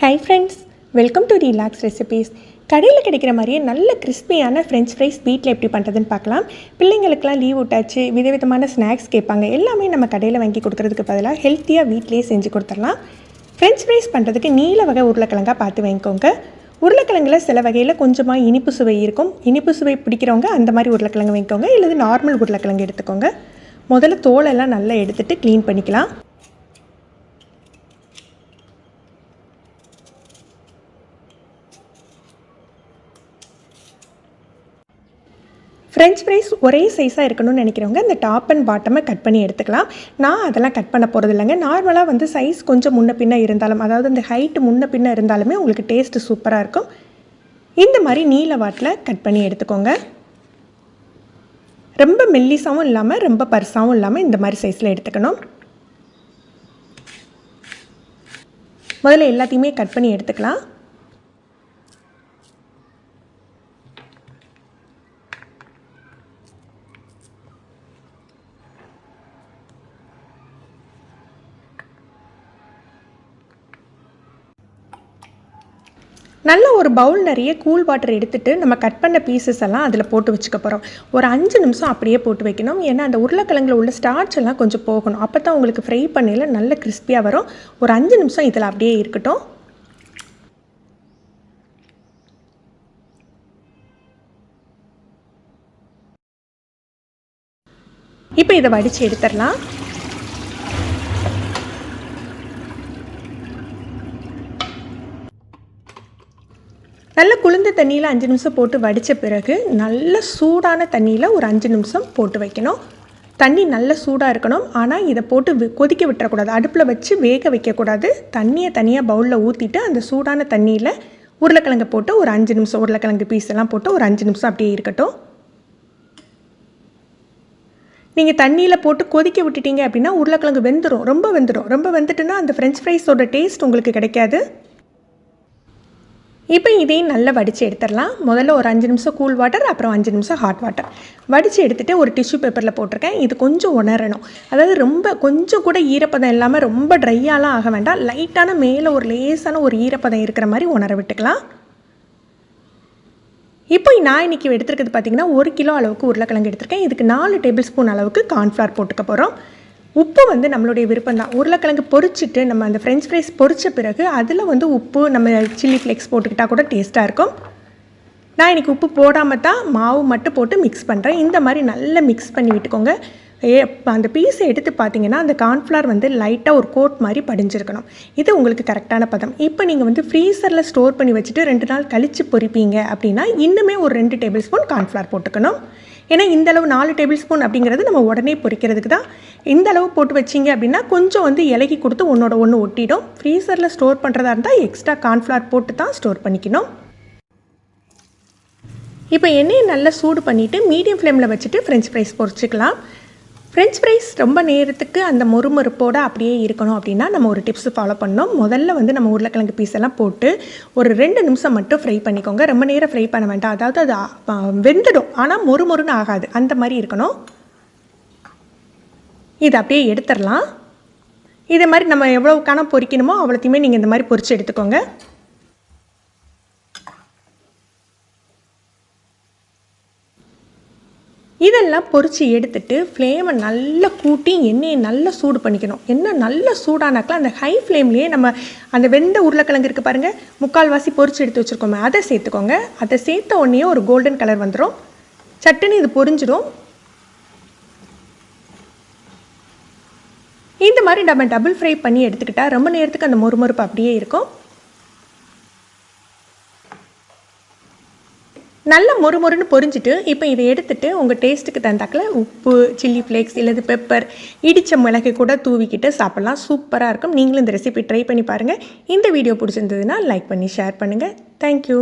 Hi friends welcome to relax recipes கடையில் கிடைக்கிற மாதிரியே நல்ல கிறிஸ்பியான ஃப்ரெஞ்ச் ஃப்ரைஸ் வீட்டில் எப்படி பண்ணுறதுன்னு பார்க்கலாம். பிள்ளைங்களுக்கெல்லாம் லீவ் விட்டாச்சு விதவிதமான ஸ்நாக்ஸ் கேட்பாங்க. எல்லாமே நம்ம கடையில் வாங்கி கொடுக்குறதுக்கு பதிலாக ஹெல்த்தியாக வீட்டிலேயே செஞ்சு கொடுத்துடலாம். ஃப்ரெஞ்ச் ஃப்ரைஸ் பண்ணுறதுக்கு நீல வகை உருளைக்கிழங்கா பார்த்து வாங்கிக்கோங்க. உருளைக்கிழங்குல சில வகையில் கொஞ்சமாக இனிப்பு சுவை இருக்கும். இனிப்பு சுவை பிடிக்கிறவங்க அந்த மாதிரி உருளைக்கிழங்கு வாங்கிக்கோங்க. இல்லது நார்மல் உருளைக்கிழங்கு எடுத்துக்கோங்க. முதல்ல தோலெல்லாம் நல்லா எடுத்துகிட்டு க்ளீன் பண்ணிக்கலாம். ஃப்ரெஞ்ச் ஃப்ரைஸ் ஒரே சைஸாக இருக்கணும்னு நினைக்கிறவங்க இந்த டாப் அண்ட் பாட்டமை கட் பண்ணி எடுத்துக்கலாம். நான் அதெல்லாம் கட் பண்ண போகிறது இல்லைங்க. நார்மலாக வந்து சைஸ் கொஞ்சம் முன்ன பின்ன இருந்தாலும் அதாவது இந்த ஹைட்டு முன்ன பின்ன இருந்தாலுமே உங்களுக்கு டேஸ்ட்டு சூப்பராக இருக்கும். இந்த மாதிரி நீல வாட்டில் கட் பண்ணி எடுத்துக்கோங்க. ரொம்ப மெல்லிசாவும் இல்லாமல் ரொம்ப பர்சாவும் இல்லாமல் இந்த மாதிரி சைஸில் எடுத்துக்கணும். முதல்ல எல்லாத்தையுமே கட் பண்ணி எடுத்துக்கலாம். நல்ல ஒரு பவுல் நிறைய கூல் வாட்டர் எடுத்துகிட்டு நம்ம கட் பண்ண பீசஸ் எல்லாம் அதில் போட்டு வச்சுக்க போகிறோம் ஒரு அஞ்சு நிமிஷம் அப்படியே போட்டு வைக்கணும். ஏன்னா அந்த உருளைக்கிழங்குல உள்ள ஸ்டார்ச் எல்லாம் கொஞ்சம் போகணும். அப்போ தான் உங்களுக்கு ஃப்ரை பண்ணையில் நல்ல கிறிஸ்பியாக வரும். ஒரு அஞ்சு நிமிஷம் இதில் அப்படியே இருக்கட்டும். இப்போ இதை வடித்து எடுத்துடலாம். நல்ல குளிர்ந்த தண்ணியில் அஞ்சு நிமிஷம் போட்டு வடித்த பிறகு நல்ல சூடான தண்ணியில் ஒரு அஞ்சு நிமிஷம் போட்டு வைக்கணும். தண்ணி நல்ல சூடாக இருக்கணும். ஆனால் இதை போட்டு கொதிக்க விட்டுறக்கூடாது. அடுப்பில் வச்சு வேக வைக்கக்கூடாது. தண்ணியை தனியாக பவுலில் ஊற்றிட்டு அந்த சூடான தண்ணியில் உருளைக்கிழங்கு போட்டு ஒரு அஞ்சு நிமிஷம் உருளைக்கிழங்கு பீஸ் எல்லாம் போட்டு ஒரு அஞ்சு நிமிஷம் அப்படியே இருக்கட்டும். நீங்கள் தண்ணியில் போட்டு கொதிக்க விட்டுட்டீங்க அப்படின்னா உருளைக்கிழங்கு வெந்துடும் ரொம்ப வெந்துடும் ரொம்ப வெந்துட்டுன்னா அந்த ஃப்ரெஞ்ச் ஃப்ரைஸோட டேஸ்ட் உங்களுக்கு கிடைக்காது. இப்போ இதையும் நல்லா வடித்து எடுத்துடலாம். முதல்ல ஒரு அஞ்சு நிமிஷம் கூல் வாட்டர் அப்புறம் அஞ்சு நிமிஷம் ஹாட் வாட்டர் வடித்து எடுத்துகிட்டு ஒரு டிஷ்யூ பேப்பரில் போட்டிருக்கேன். இது கொஞ்சம் உணரணும். அதாவது ரொம்ப கொஞ்சம் கூட ஈரப்பதம் இல்லாமல் ரொம்ப ட்ரையாலாம் ஆக வேண்டாம். லைட்டான மேலே ஒரு லேசான ஒரு ஈரப்பதம் இருக்கிற மாதிரி உணர விட்டுக்கலாம். இப்போ நான் இன்றைக்கி எடுத்துருக்கிறது பார்த்திங்கன்னா ஒரு கிலோ அளவுக்கு உருளைக்கிழங்கு எடுத்திருக்கேன். இதுக்கு நாலு டேபிள் ஸ்பூன் அளவுக்கு கார்ன்ஃப்ளவர் போட்டுக்க போகிறோம் உப்பு வந்து நம்மளுடைய விருப்பம் தான் உருளைக்கிழங்கு பொறிச்சிட்டு நம்ம அந்த ஃப்ரெஞ்ச் ஃப்ரைஸ் பொரித்த பிறகு அதில் வந்து உப்பு நம்ம சில்லி ஃப்ளேக்ஸ் போட்டுக்கிட்டால் கூட டேஸ்ட்டாக இருக்கும். நான் இன்றைக்கி உப்பு போடாமல் தான் மாவு மட்டும் போட்டு மிக்ஸ் பண்ணுறேன் இந்த மாதிரி நல்லா மிக்ஸ் பண்ணி விட்டுக்கோங்க. ஏ அந்த பீஸை எடுத்து பார்த்தீங்கன்னா அந்த கார்ன்ஃப்ளவர் வந்து லைட்டாக ஒரு கோட் மாதிரி படிஞ்சிருக்கணும். இது உங்களுக்கு கரெக்டான பதம். இப்போ நீங்கள் வந்து ஃப்ரீசரில் ஸ்டோர் பண்ணி வச்சுட்டு ரெண்டு நாள் கழித்து பொறிப்பீங்க அப்படின்னா இன்னுமே ஒரு ரெண்டு டேபிள் ஸ்பூன் கார்ன்ஃப்ளவர் போட்டுக்கணும். ஏன்னா இந்தளவு நாலு டேபிள் ஸ்பூன் அப்படிங்கிறது நம்ம உடனே பொறிக்கிறதுக்கு தான் இந்த அளவு போட்டு வச்சிங்க அப்படின்னா கொஞ்சம் வந்து இலகி கொடுத்து ஒன்றோட ஒன்று ஒட்டிடும். ஃப்ரீசரில் ஸ்டோர் பண்ணுறதா இருந்தால் எக்ஸ்ட்ரா கார்ன்ஃப்ளவர் போட்டு தான் ஸ்டோர் பண்ணிக்கணும். இப்போ எண்ணெயை நல்லா சூடு பண்ணிவிட்டு மீடியம் ஃப்ளேமில் வச்சுட்டு ஃப்ரெஞ்ச் ஃப்ரைஸ் பொரிச்சிக்கலாம் ஃப்ரெஞ்ச் ஃப்ரைஸ் ரொம்ப நேரத்துக்கு அந்த மொறுமொறுப்போடு அப்படியே இருக்கணும் அப்படின்னா நம்ம ஒரு டிப்ஸ் ஃபாலோ பண்ணோம் முதல்ல வந்து நம்ம உருளைக்கிழங்கு பீஸ் எல்லாம் போட்டு ஒரு ரெண்டு நிமிஷம் மட்டும் ஃப்ரை பண்ணிக்கோங்க. ரொம்ப நேரம் ஃப்ரை பண்ண வேண்டாம். அதாவது அது வெந்துடும். ஆனால் மொறுமொறுன்னு ஆகாது. அந்த மாதிரி இருக்கணும். இதை அப்படியே எடுத்துடலாம். இதே மாதிரி நம்ம எவ்வளோ கணம் பொறிக்கணுமோ அவ்வளோத்தையுமே நீங்கள் இந்த மாதிரி பொரித்து எடுத்துக்கோங்க. இதெல்லாம் பொறிச்சு எடுத்துட்டு ஃப்ளேமை நல்லா கூட்டி எண்ணெயை நல்லா சூடு பண்ணிக்கணும். எண்ணெய் நல்லா சூடானாக்கலாம் அந்த ஹை ஃப்ளேம்லேயே நம்ம அந்த வெந்த உருளைக்கிழங்கு இருக்குது பாருங்கள் முக்கால்வாசி பொறிச்சு எடுத்து வச்சுருக்கோமே அதை சேர்த்துக்கோங்க. அதை சேர்த்த உடனே ஒரு கோல்டன் கலர் வந்துடும் சட்டுன்னு இது பொரிஞ்சிடும். இந்த மாதிரி நம்ம டபுள் ஃப்ரை பண்ணி எடுத்துக்கிட்டால் ரொம்ப நேரத்துக்கு அந்த மொறுமொறுப்பு அப்படியே இருக்கும். நல்ல மொறுமொறுன்னு பொரிஞ்சிட்டு இப்போ இதை எடுத்துகிட்டு உங்கள் டேஸ்ட்டுக்கு தந்தாக்கில் உப்பு சில்லி ஃப்ளேக்ஸ் இல்லது பெப்பர் இடித்த மிளகு கூட தூவிக்கிட்டு சாப்பிட்லாம். சூப்பராக இருக்கும். நீங்களும் இந்த ரெசிபி ட்ரை பண்ணி பாருங்கள் இந்த வீடியோ பிடிச்சிருந்ததுன்னா லைக் பண்ணி ஷேர் பண்ணுங்கள் தேங்க்யூ